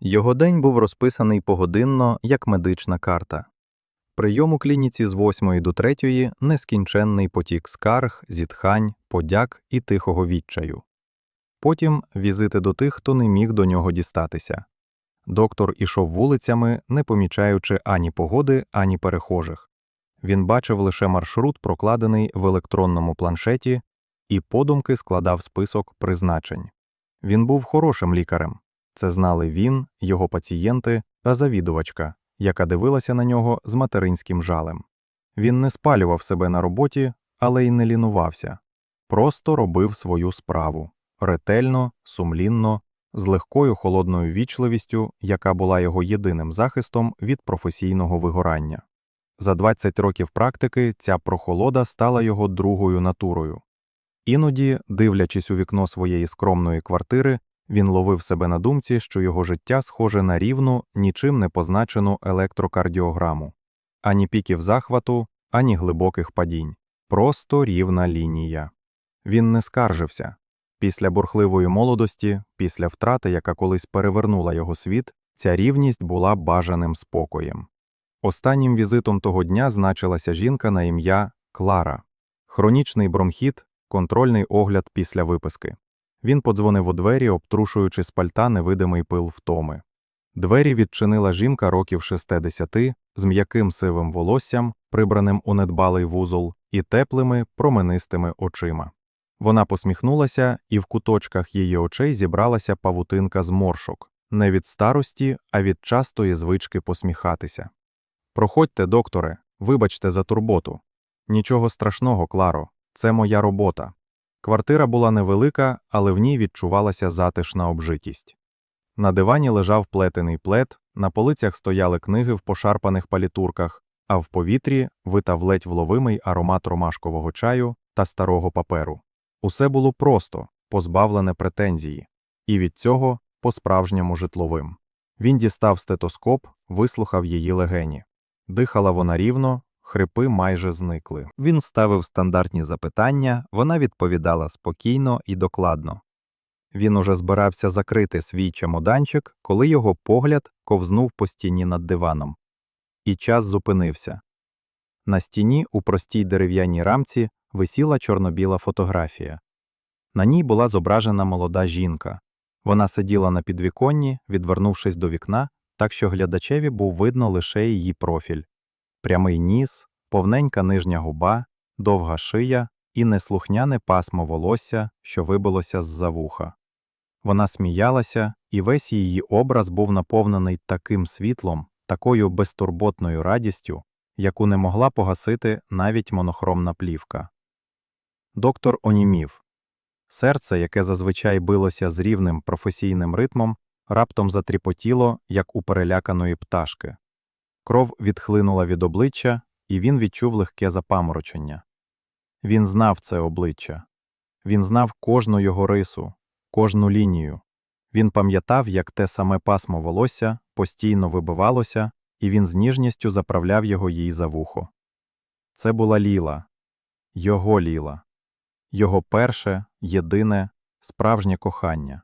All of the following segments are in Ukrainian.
Його день був розписаний погодинно, як медична карта. Прийом у клініці з 8 до 3 – нескінченний потік скарг, зітхань, подяк і тихого відчаю. Потім візити до тих, хто не міг до нього дістатися. Доктор ішов вулицями, не помічаючи ані погоди, ані перехожих. Він бачив лише маршрут, прокладений в електронному планшеті, і подумки складав список призначень. Він був хорошим лікарем. Це знали він, його пацієнти та завідувачка, яка дивилася на нього з материнським жалем. Він не спалював себе на роботі, але й не лінувався. Просто робив свою справу ретельно, сумлінно, з легкою холодною вічливістю, яка була його єдиним захистом від професійного вигорання. За 20 років практики ця прохолода стала його другою натурою. Іноді, дивлячись у вікно своєї скромної квартири, він ловив себе на думці, що його життя схоже на рівну, нічим не позначену електрокардіограму ані піків захвату, ані глибоких падінь, просто рівна лінія. Він не скаржився. Після бурхливої молодості, після втрати, яка колись перевернула його світ, ця рівність була бажаним спокоєм. Останнім візитом того дня значилася жінка на ім'я Клара, хронічний бронхіт, контрольний огляд після виписки. Він подзвонив у двері, обтрушуючи з пальта невидимий пил втоми. Двері відчинила жінка років 60 з м'яким сивим волоссям, прибраним у недбалий вузол, і теплими, променистими очима. Вона посміхнулася, і в куточках її очей зібралася павутинка зморшок, не від старості, а від частої звички посміхатися. Проходьте, докторе, вибачте за турботу. Нічого страшного, Кларо, це моя робота. Квартира була невелика, але в ній відчувалася затишна обжитість. На дивані лежав плетений плед, на полицях стояли книги в пошарпаних палітурках, а в повітрі витав ледь вловимий аромат ромашкового чаю та старого паперу. Усе було просто, позбавлене претензії, і від цього по-справжньому житловим. Він дістав стетоскоп, вислухав її легені. Дихала вона рівно, хрипи майже зникли. Він ставив стандартні запитання, вона відповідала спокійно і докладно. Він уже збирався закрити свій чемоданчик, коли його погляд ковзнув по стіні над диваном. І час зупинився. На стіні у простій дерев'яній рамці висіла чорно-біла фотографія. На ній була зображена молода жінка. Вона сиділа на підвіконні, відвернувшись до вікна, так що глядачеві був видно лише її профіль прямий ніс, повненька нижня губа, довга шия і неслухняне пасмо волосся, що вибилося з-за вуха. Вона сміялася, і весь її образ був наповнений таким світлом, такою безтурботною радістю, яку не могла погасити навіть монохромна плівка. Доктор онімів. Серце, яке зазвичай билося з рівним професійним ритмом, раптом затріпотіло, як у переляканої пташки. Кров відхлинула від обличчя, і він відчув легке запаморочення. Він знав це обличчя. Він знав кожну його рису, кожну лінію. Він пам'ятав, як те саме пасмо волосся постійно вибивалося, і він з ніжністю заправляв його їй за вухо. Це була Ліла, його Ліла, його перше, єдине, справжнє кохання,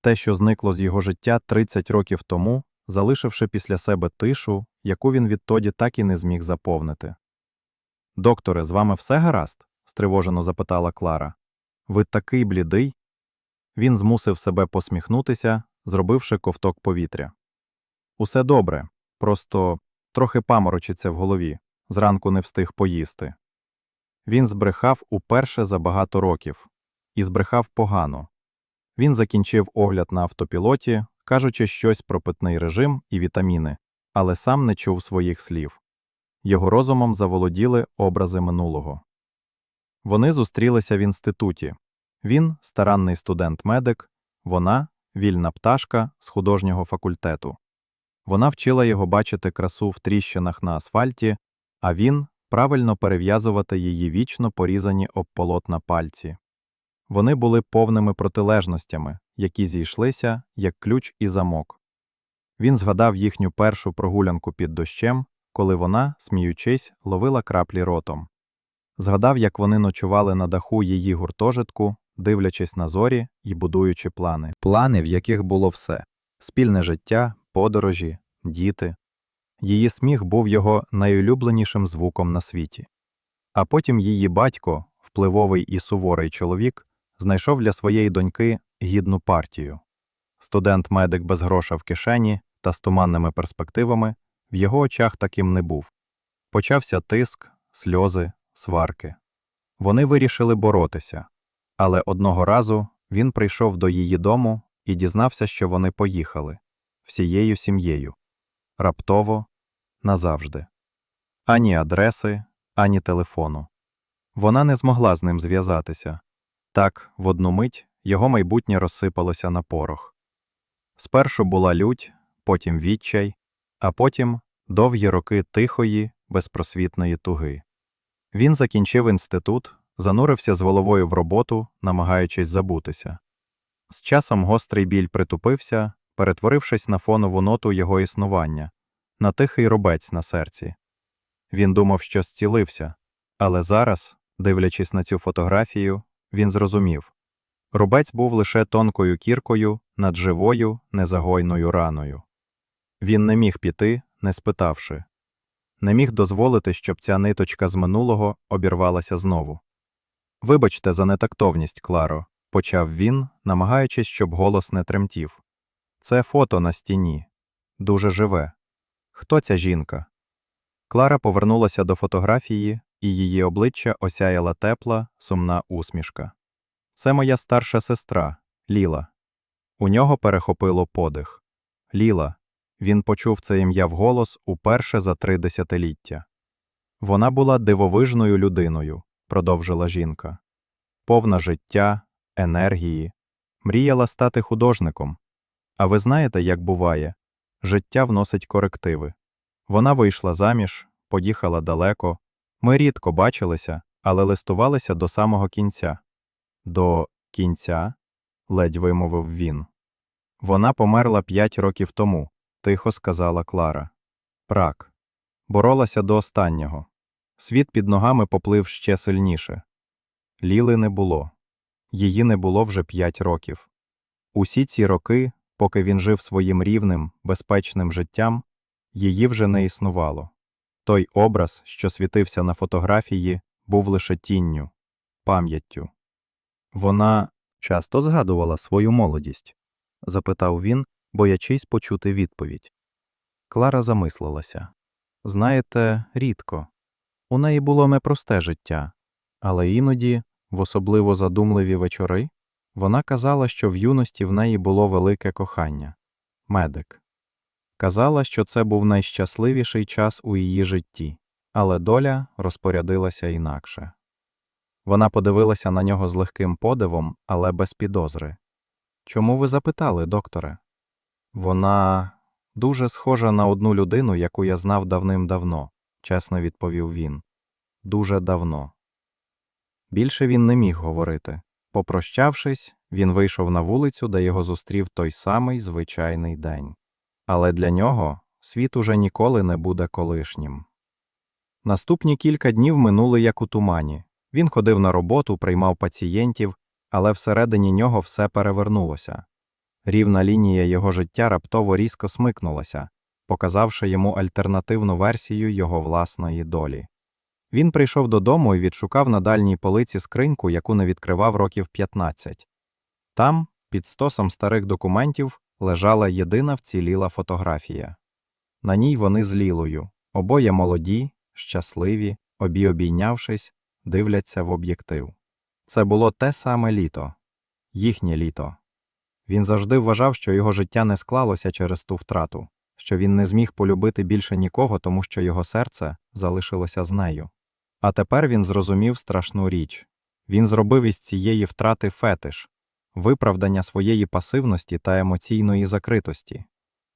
те, що зникло з його життя 30 років тому, залишивши після себе тишу, яку він відтоді так і не зміг заповнити. Докторе, з вами все гаразд? стривожено запитала Клара. Ви такий блідий? Він змусив себе посміхнутися, зробивши ковток повітря. Усе добре, просто трохи паморочиться в голові, зранку не встиг поїсти. Він збрехав уперше за багато років і збрехав погано. Він закінчив огляд на автопілоті, кажучи щось про питний режим і вітаміни, але сам не чув своїх слів. Його розумом заволоділи образи минулого. Вони зустрілися в інституті. Він старанний студент-медик, вона вільна пташка з художнього факультету. Вона вчила його бачити красу в тріщинах на асфальті, а він правильно перев'язувати її вічно порізані об полотна пальці. Вони були повними протилежностями, які зійшлися, як ключ і замок. Він згадав їхню першу прогулянку під дощем, коли вона, сміючись, ловила краплі ротом. Згадав, як вони ночували на даху її гуртожитку, дивлячись на зорі і будуючи плани. Плани, в яких було все спільне життя, подорожі, діти. Її сміх був його найулюбленішим звуком на світі. А потім її батько, впливовий і суворий чоловік, знайшов для своєї доньки гідну партію. Студент-медик без гроша в кишені та з туманними перспективами в його очах таким не був. Почався тиск, сльози, сварки. Вони вирішили боротися, але одного разу він прийшов до її дому і дізнався, що вони поїхали всією сім'єю. Раптово, назавжди. Ані адреси, ані телефону. Вона не змогла з ним зв'язатися. Так, в одну мить його майбутнє розсипалося на порох. Спершу була лють, потім відчай, а потім довгі роки тихої, безпросвітної туги. Він закінчив інститут, занурився з головою в роботу, намагаючись забутися. З часом гострий біль притупився, перетворившись на фонову ноту його існування, на тихий робець на серці. Він думав, що зцілився, але зараз, дивлячись на цю фотографію, він зрозумів рубець був лише тонкою кіркою над живою, незагойною раною. Він не міг піти, не спитавши, не міг дозволити, щоб ця ниточка з минулого обірвалася знову. Вибачте за нетактовність, Кларо, почав він, намагаючись, щоб голос не тремтів. Це фото на стіні. Дуже живе. Хто ця жінка? Клара повернулася до фотографії, і її обличчя осяяла тепла, сумна усмішка. Це моя старша сестра, Ліла. У нього перехопило подих. Ліла. Він почув це ім'я вголос уперше за три десятиліття. Вона була дивовижною людиною, продовжила жінка. Повна життя, енергії, мріяла стати художником. А ви знаєте, як буває? Життя вносить корективи. Вона вийшла заміж, поїхала далеко. Ми рідко бачилися, але листувалися до самого кінця. До кінця? ледь вимовив він. Вона померла п'ять років тому, тихо сказала Клара. Прак. Боролася до останнього. Світ під ногами поплив ще сильніше. Ліли не було. Її не було вже п'ять років. Усі ці роки, поки він жив своїм рівним, безпечним життям, її вже не існувало. Той образ, що світився на фотографії, був лише тінню, пам'яттю. Вона часто згадувала свою молодість? запитав він, боячись почути відповідь. Клара замислилася. Знаєте, рідко. У неї було непросте життя, але іноді, в особливо задумливі вечори, вона казала, що в юності в неї було велике кохання медик. Казала, що це був найщасливіший час у її житті, але доля розпорядилася інакше. Вона подивилася на нього з легким подивом, але без підозри. Чому ви запитали, докторе? Вона дуже схожа на одну людину, яку я знав давним-давно, чесно відповів він. Дуже давно. Більше він не міг говорити. Попрощавшись, він вийшов на вулицю, де його зустрів той самий звичайний день. Але для нього світ уже ніколи не буде колишнім. Наступні кілька днів минули як у тумані. Він ходив на роботу, приймав пацієнтів, але всередині нього все перевернулося. Рівна лінія його життя раптово різко смикнулася, показавши йому альтернативну версію його власної долі. Він прийшов додому і відшукав на дальній полиці скриньку, яку не відкривав років 15. Там, під стосом старих документів, лежала єдина вціліла фотографія. На ній вони з Лілою, обоє молоді, щасливі, обі обійнявшись, дивляться в об'єктив. Це було те саме літо, їхнє літо. Він завжди вважав, що його життя не склалося через ту втрату, що він не зміг полюбити більше нікого, тому що його серце залишилося з нею. А тепер він зрозумів страшну річ він зробив із цієї втрати фетиш, виправдання своєї пасивності та емоційної закритості.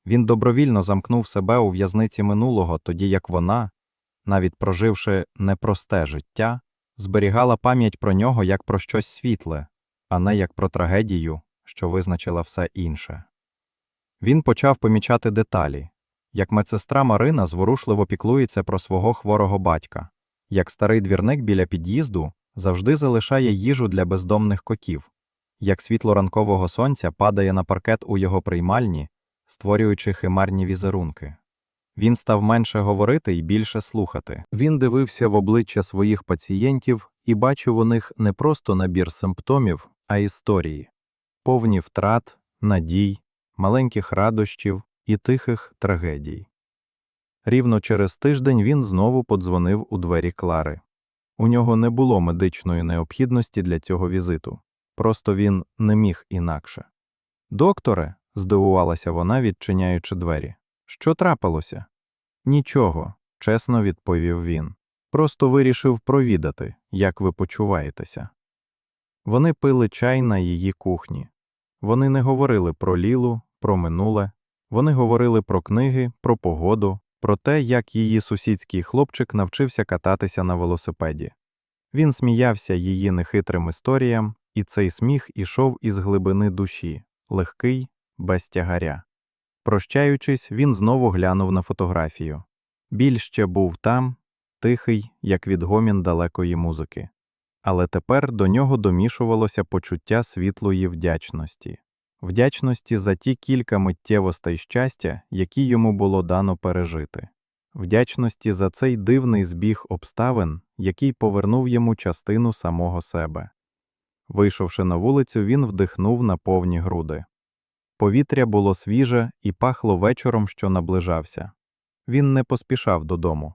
Він добровільно замкнув себе у в'язниці минулого, тоді як вона, навіть проживши непросте життя, зберігала пам'ять про нього як про щось світле, а не як про трагедію, що визначила все інше. Він почав помічати деталі, як медсестра Марина зворушливо піклується про свого хворого батька, як старий двірник біля під'їзду завжди залишає їжу для бездомних котів, як світло ранкового сонця падає на паркет у його приймальні, створюючи химарні візерунки. Він став менше говорити і більше слухати. Він дивився в обличчя своїх пацієнтів і бачив у них не просто набір симптомів, а історії, повні втрат, надій, маленьких радощів і тихих трагедій. Рівно через тиждень він знову подзвонив у двері Клари. У нього не було медичної необхідності для цього візиту, просто він не міг інакше. Докторе, здивувалася вона, відчиняючи двері. Що трапилося? Нічого, чесно відповів він. Просто вирішив провідати, як ви почуваєтеся. Вони пили чай на її кухні. Вони не говорили про Лілу, про минуле, вони говорили про книги, про погоду, про те, як її сусідський хлопчик навчився кататися на велосипеді. Він сміявся її нехитрим історіям, і цей сміх ішов із глибини душі, легкий, без тягаря. Прощаючись, він знову глянув на фотографію. Біль ще був там, тихий, як відгомін далекої музики. Але тепер до нього домішувалося почуття світлої вдячності, вдячності за ті кілька миттєвостей щастя, які йому було дано пережити, вдячності за цей дивний збіг обставин, який повернув йому частину самого себе. Вийшовши на вулицю, він вдихнув на повні груди. Повітря було свіже і пахло вечором, що наближався. Він не поспішав додому.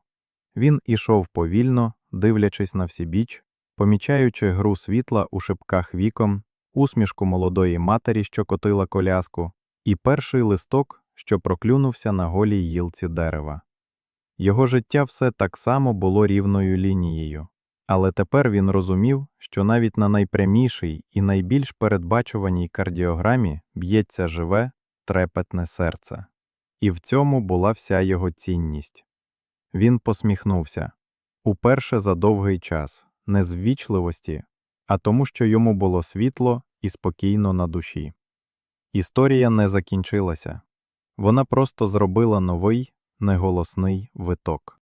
Він ішов повільно, дивлячись на всібіч, помічаючи гру світла у шипках віком, усмішку молодої матері, що котила коляску, і перший листок, що проклюнувся на голій гілці дерева. Його життя все так само було рівною лінією, але тепер він розумів, що навіть на найпрямішій і найбільш передбачуваній кардіограмі б'ється живе, трепетне серце. І в цьому була вся його цінність. Він посміхнувся уперше за довгий час, не з ввічливості, а тому, що йому було світло і спокійно на душі. Історія не закінчилася вона просто зробила новий, неголосний виток.